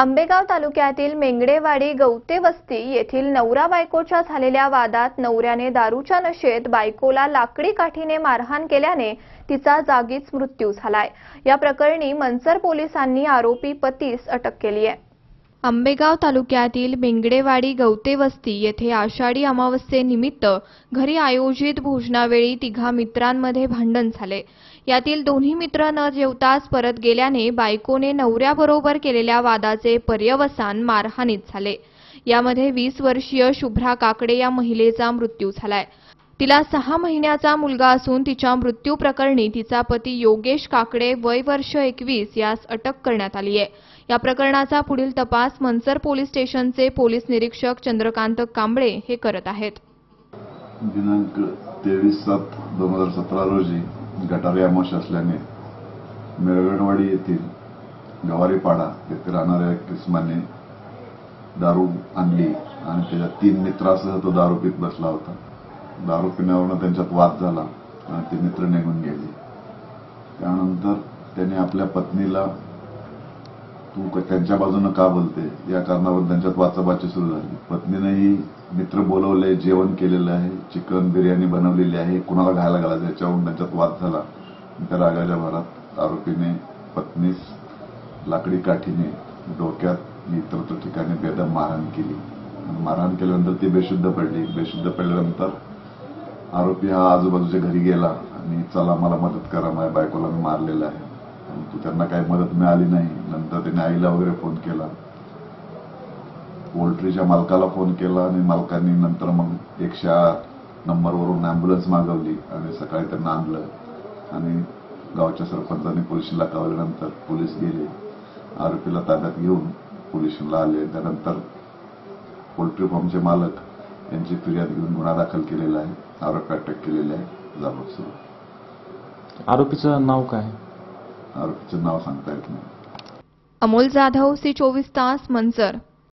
आंबेगाव तालुक्यातील मेंगडेवाडी गवते वस्ती येथील नवरा बायकोच्या झालेल्या वादात नवऱ्याने दारूच्या नशेत बायकोला लाकडी काठीने मारहाण केल्याने तिचा जागीच मृत्यू झालाय. या प्रकरणी मनसर पोलिसांनी आरोपी पतीस अटक केली आहे. आंबेगाव तालुक्यातील मेंगडेवाडी गवते वस्ती येथे आषाढी अमावस्येनिमित्त घरी आयोजित भोजनावेळी तिघा मित्रांमध्ये भांडण झाले. यातील दोन्ही मित्र न जेवताच परत गेल्याने बायकोने नवऱ्याबरोबर केलेल्या वादाचे पर्यवसान मारहाणीत झाले. यामध्ये वीस वर्षीय शुभ्रा काकडे या महिलेचा मृत्यू झालाय. तिला सहा महिन्याचा मुलगा असून तिच्या मृत्यू प्रकरणी तिचा पती योगेश काकडे वय वर्ष एकवीस यास अटक करण्यात आली आहे. या प्रकरणाचा पुढील तपास मनसर पोलीस स्टेशनचे पोलीस निरीक्षक चंद्रकांत कांबळे हे करत आहेत. दिनांक तेवीस सात दोन हजार सतरा रोजी गटारी अमाश असल्याने मेळगणवाडी येथील गवारीपाडा येथे राहणाऱ्या किस्माने दारू आणली आणि त्याच्या तीन मित्रासह तो दारू पीत बसला होता. दारू पिण्यावरनं त्यांच्यात वाद झाला आणि ते मित्र निघून गेले. त्यानंतर त्याने आपल्या पत्नीला तू त्यांच्या बाजूनं का बोलते? या कारणावर त्यांच्यात वाचाबाची सुरू झाली. पत्नीनेही मित्र बोलवले जेवण केलेलं आहे चिकन बिर्याणी बनवलेली आहे कुणाला घायला घालायचं याच्यावरून त्यांच्यात वाद झाला. त्या रागाच्या भरात आरोपीने पत्नीस लाकडी काठीने डोक्यात इतरत्र ठिकाणी बेदम मारहाण केली. मारहाण केल्यानंतर ती बेशुद्ध पडली. बेशुद्ध पडल्यानंतर आरोपी हा आजूबाजूच्या घरी गेला आणि चला मला मदत करा माझ्या बायकोला मी मारलेला आहे. परंतु त्यांना काही मदत मिळाली नाही. नंतर त्याने आईला वगैरे फोन केला. पोल्ट्रीच्या मालकाला फोन केला आणि मालकांनी नंतर मग एकशे आठ नंबरवरून अँब्युलन्स मागवली. आणि सकाळी त्यांना आणलं. आणि गावच्या सरपंचांनी पोलिसला कळल्यानंतर पोलीस गेले. आरोपीला ताब्यात घेऊन पोलिसला आले. त्यानंतर पोल्ट्री फार्मचे मालक यांची फिर्याद घेऊन गुन्हा दाखल केलेला आहे आरोपी अटक केलेले आहे जाबत सुरू. आरोपीचं नाव काय? आरोपीचं नाव सांगता येत नाही. अमोल जाधव सी चोवीस तास मनसर